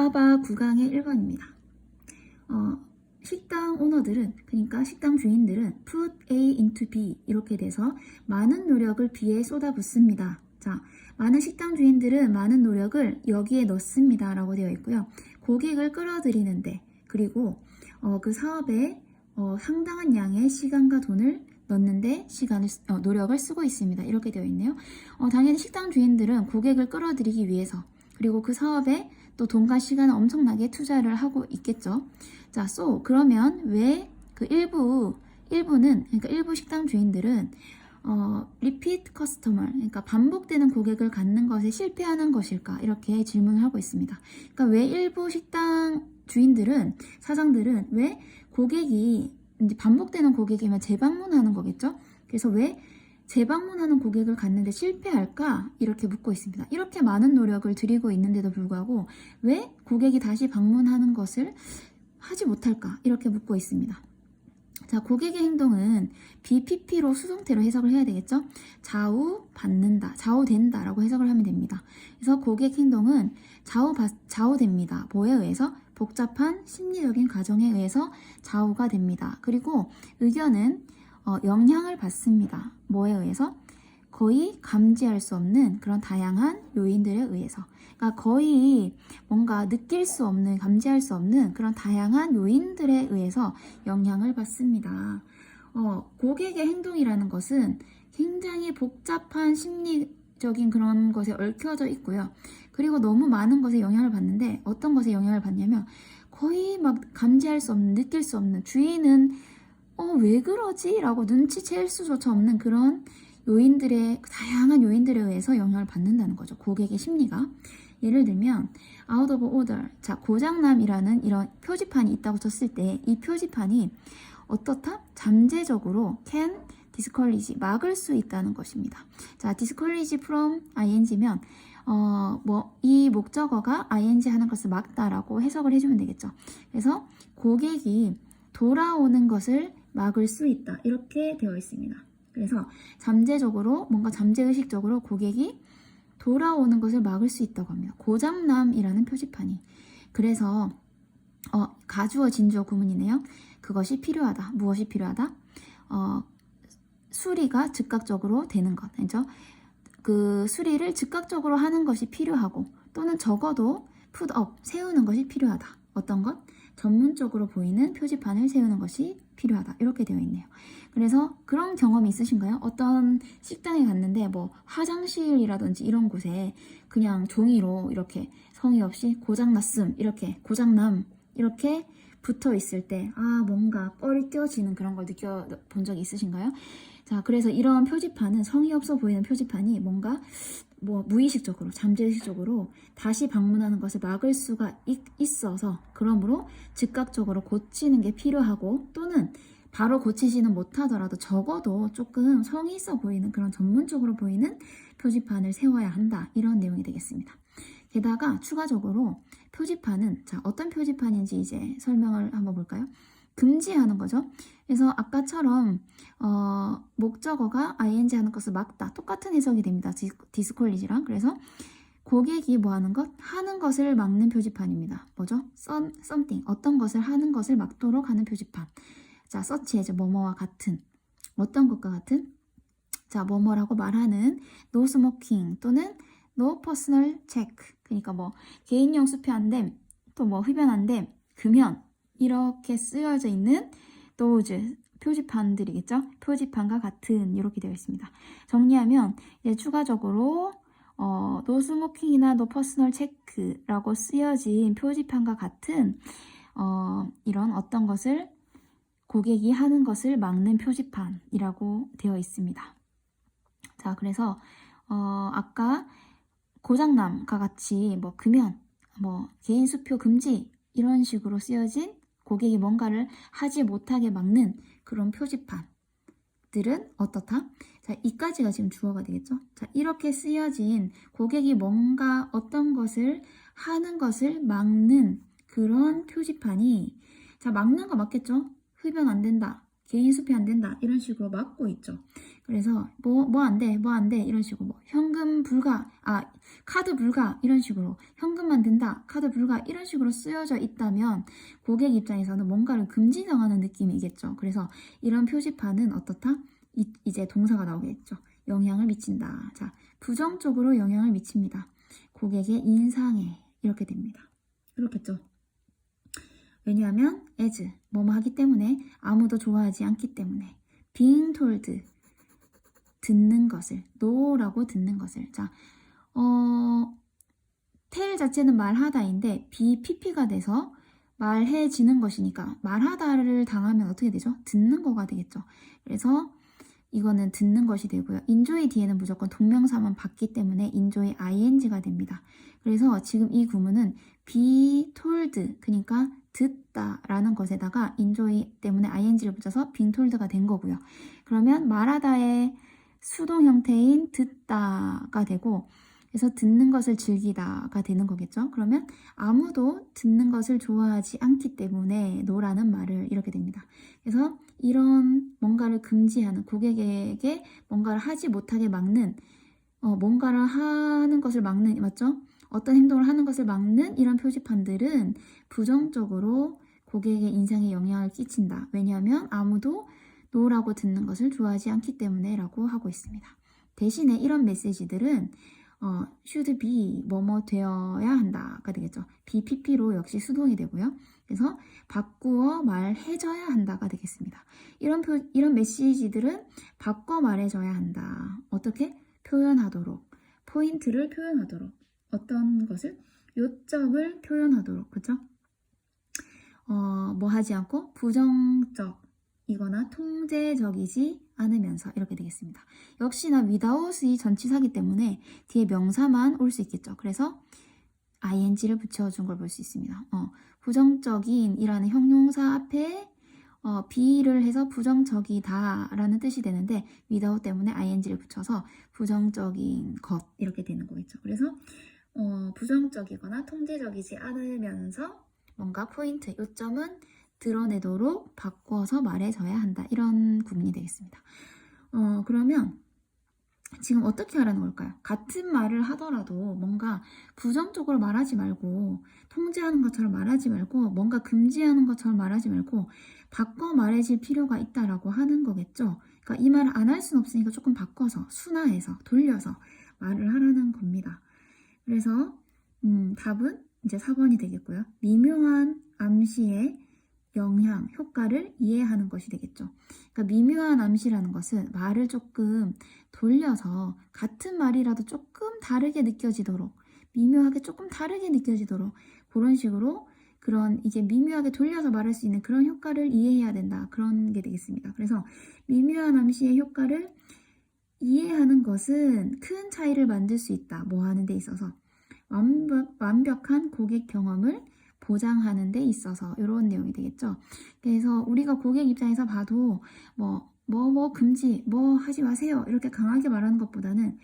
빠바 구강의 1번입니다. 어, 식당 오너들은 그러니까 식당 주인들은 put A into B 이렇게 돼서 많은 노력을 B에 쏟아붓습니다. 자, 많은 식당 주인들은 많은 노력을 여기에 넣습니다. 라고 되어 있고요. 고객을 끌어들이는데 그리고 어, 그 사업에 어, 상당한 양의 시간과 돈을 넣는데 시간을 쓰- 어, 노력을 쓰고 있습니다. 이렇게 되어 있네요. 어, 당연히 식당 주인들은 고객을 끌어들이기 위해서 그리고 그 사업에 또 돈과 시간을 엄청나게 투자를 하고 있겠죠. 자, so 그러면 왜 그 일부 일부는 그러니까 일부 식당 주인들은 어, repeat customer 그러니까 반복되는 고객을 갖는 것에 실패하는 것일까 이렇게 질문을 하고 있습니다. 그러니까 왜 일부 식당 주인들은 사장들은 왜 고객이 이제 반복되는 고객이면 재방문하는 거겠죠? 그래서 왜 재방문하는 고객을 갖는데 실패할까? 이렇게 묻고 있습니다. 이렇게 많은 노력을 들이고 있는데도 불구하고 왜 고객이 다시 방문하는 것을 하지 못할까? 이렇게 묻고 있습니다. 자, 고객의 행동은 BPP로 수동태로 해석을 해야 되겠죠? 좌우 받는다, 좌우된다 라고 해석을 하면 됩니다. 그래서 고객 행동은 좌우, 받- 좌우됩니다. 뭐에 의해서? 복잡한 심리적인 과정에 의해서 좌우가 됩니다. 그리고 의견은 어, 영향을 받습니다. 뭐에 의해서? 거의 감지할 수 없는 그런 다양한 요인들에 의해서. 그러니까 거의 뭔가 느낄 수 없는, 감지할 수 없는 그런 다양한 요인들에 의해서 영향을 받습니다. 어, 고객의 행동이라는 것은 굉장히 복잡한 심리적인 그런 것에 얽혀져 있고요. 그리고 너무 많은 것에 영향을 받는데 어떤 것에 영향을 받냐면 거의 막 감지할 수 없는, 느낄 수 없는 주인은 어, 왜 그러지? 라고 눈치챌 수조차 없는 그런 요인들의, 다양한 요인들에 의해서 영향을 받는다는 거죠. 고객의 심리가. 예를 들면, out of order. 자, 고장남이라는 이런 표지판이 있다고 쳤을 때, 이 표지판이 어떻다? 잠재적으로 can discourage, 막을 수 있다는 것입니다. 자, discourage from ing면, 어, 뭐, 이 목적어가 ing 하는 것을 막다라고 해석을 해주면 되겠죠. 그래서 고객이 돌아오는 것을 막을 수 있다. 이렇게 되어 있습니다. 그래서 잠재적으로, 뭔가 잠재의식적으로 고객이 돌아오는 것을 막을 수 있다고 합니다. 고장남이라는 표지판이. 그래서, 어, 가주어 진주어 구문이네요. 그것이 필요하다. 무엇이 필요하다? 어, 수리가 즉각적으로 되는 것. 그죠? 그 수리를 즉각적으로 하는 것이 필요하고 또는 적어도 up, 세우는 것이 필요하다. 어떤 것? 전문적으로 보이는 표지판을 세우는 것이 필요하다. 이렇게 되어 있네요. 그래서 그런 경험이 있으신가요? 어떤 식당에 갔는데 뭐 화장실이라든지 이런 곳에 그냥 종이로 이렇게 성의 없이 고장났음, 이렇게 고장남, 이렇게 붙어 있을 때, 아, 뭔가 뻘이 껴지는 그런 걸 느껴본 적이 있으신가요? 자, 그래서 이런 표지판은 성의 없어 보이는 표지판이 뭔가 뭐 무의식적으로, 잠재의식적으로 다시 방문하는 것을 막을 수가 있, 있어서 그러므로 즉각적으로 고치는 게 필요하고 또는 바로 고치지는 못하더라도 적어도 조금 성의 있어 보이는 그런 전문적으로 보이는 표지판을 세워야 한다. 이런 내용이 되겠습니다. 게다가 추가적으로 표지판은 자 어떤 표지판인지 이제 설명을 한번 볼까요? 금지하는 거죠. 그래서 아까처럼 어, 목적어가 ing 하는 것을 막다 똑같은 해석이 됩니다. 디스콜리지랑 그래서 고객이 뭐 하는 것? 하는 것을 막는 표지판입니다. 뭐죠? some, something 어떤 것을 하는 것을 막도록 하는 표지판. 자, 서치해죠. 뭐뭐와 같은 어떤 것과 같은 자, 뭐뭐라고 말하는 no smoking 또는 no personal check 그러니까 뭐 개인용 수표 안 됨, 또 뭐 흡연 안 됨, 금연 이렇게 쓰여져 있는 those 표지판들이겠죠? 표지판과 같은 이렇게 되어 있습니다. 정리하면 이제 추가적으로 어, no smoking이나 no personal check라고 쓰여진 표지판과 같은 어, 이런 어떤 것을 고객이 하는 것을 막는 표지판이라고 되어 있습니다. 자, 그래서 어, 아까 고장남과 같이 뭐 금연, 뭐 개인 수표 금지 이런 식으로 쓰여진 고객이 뭔가를 하지 못하게 막는 그런 표지판들은 어떻다? 자, 이까지가 지금 주어가 되겠죠? 자, 이렇게 쓰여진 고객이 뭔가 어떤 것을 하는 것을 막는 그런 표지판이 자, 막는 거 맞겠죠? 흡연 안 된다. 개인 수표 안 된다. 이런 식으로 막고 있죠. 그래서 뭐 뭐 안 돼, 뭐 안 돼 이런 식으로 뭐 현금 불가, 아 카드 불가 이런 식으로 현금만 된다, 카드 불가 이런 식으로 쓰여져 있다면 고객 입장에서는 뭔가를 금지당하는 느낌이겠죠. 그래서 이런 표지판은 어떻다? 이, 이제 동사가 나오겠죠. 영향을 미친다. 자, 부정적으로 영향을 미칩니다. 고객의 인상에 이렇게 됩니다. 그렇겠죠. 왜냐하면 as 뭐뭐 하기 때문에 아무도 좋아하지 않기 때문에 being told 듣는 것을 no라고 듣는 것을 자 어, tell 자체는 말하다인데 BPP가 돼서 말해지는 것이니까 말하다를 당하면 어떻게 되죠? 듣는 거가 되겠죠. 그래서 이거는 듣는 것이 되고요. enjoy 뒤에는 무조건 동명사만 받기 때문에 enjoy ing가 됩니다. 그래서 지금 이 구문은 be told 그러니까 듣다라는 것에다가 enjoy 때문에 ing를 붙여서 being told가 된 거고요. 그러면 말하다의 수동 형태인 듣다가 되고 그래서 듣는 것을 즐기다가 되는 거겠죠. 그러면 아무도 듣는 것을 좋아하지 않기 때문에 노라는 말을 이렇게 됩니다. 그래서 이런 뭔가를 금지하는 고객에게 뭔가를 하지 못하게 막는 어, 뭔가를 하는 것을 막는 맞죠? 어떤 행동을 하는 것을 막는 이런 표지판들은 부정적으로 고객의 인상에 영향을 끼친다. 왜냐하면 아무도 노라고 듣는 것을 좋아하지 않기 때문에 라고 하고 있습니다. 대신에 이런 메시지들은 어, should be 뭐뭐 되어야 한다가 되겠죠. BPP로 역시 수동이 되고요. 그래서 바꾸어 말해줘야 한다가 되겠습니다. 이런 표, 이런 메시지들은 바꿔 말해줘야 한다. 어떻게 표현하도록 포인트를 표현하도록 어떤 것을 요점을 표현하도록 그죠? 어, 뭐 하지 않고 부정적 이거나 통제적이지 않으면서 이렇게 되겠습니다. 역시나 without이 전치사기 때문에 뒤에 명사만 올 수 있겠죠. 그래서 ing를 붙여준 걸 볼 수 있습니다. 어, 부정적인이라는 형용사 앞에 어, be를 해서 부정적이다라는 뜻이 되는데 without 때문에 ing를 붙여서 부정적인 것 이렇게 되는 거겠죠. 그래서 어, 부정적이거나 통제적이지 않으면서 뭔가 포인트, 요점은 드러내도록 바꿔서 말해줘야 한다. 이런 구문이 되겠습니다. 어, 그러면 지금 어떻게 하라는 걸까요? 같은 말을 하더라도 뭔가 부정적으로 말하지 말고 통제하는 것처럼 말하지 말고 뭔가 금지하는 것처럼 말하지 말고 바꿔 말해질 필요가 있다라고 하는 거겠죠. 그러니까 이 말을 안 할 수는 없으니까 조금 바꿔서 순화해서 돌려서 말을 하라는 겁니다. 그래서 음, 답은 이제 4번이 되겠고요. 미묘한 암시의 영향, 효과를 이해하는 것이 되겠죠. 그러니까 미묘한 암시라는 것은 말을 조금 돌려서 같은 말이라도 조금 다르게 느껴지도록 미묘하게 조금 다르게 느껴지도록 그런 식으로 그런 이제 미묘하게 돌려서 말할 수 있는 그런 효과를 이해해야 된다. 그런 게 되겠습니다. 그래서 미묘한 암시의 효과를 이해하는 것은 큰 차이를 만들 수 있다. 뭐 하는 데 있어서 완벽, 완벽한 고객 경험을 보장하는 데 있어서 이런 내용이 되겠죠. 그래서 우리가 고객 입장에서 봐도 뭐, 뭐, 뭐 금지, 뭐 하지 마세요. 이렇게 강하게 말하는 것보다는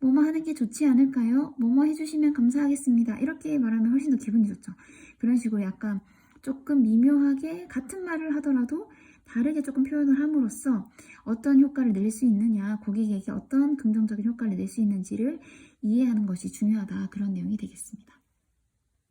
뭐뭐 하는 게 좋지 않을까요? 뭐뭐 해주시면 감사하겠습니다. 이렇게 말하면 훨씬 더 기분이 좋죠. 그런 식으로 약간 조금 미묘하게 같은 말을 하더라도 다르게 조금 표현을 함으로써 어떤 효과를 낼 수 있느냐, 고객에게 어떤 긍정적인 효과를 낼 수 있는지를 이해하는 것이 중요하다. 그런 내용이 되겠습니다.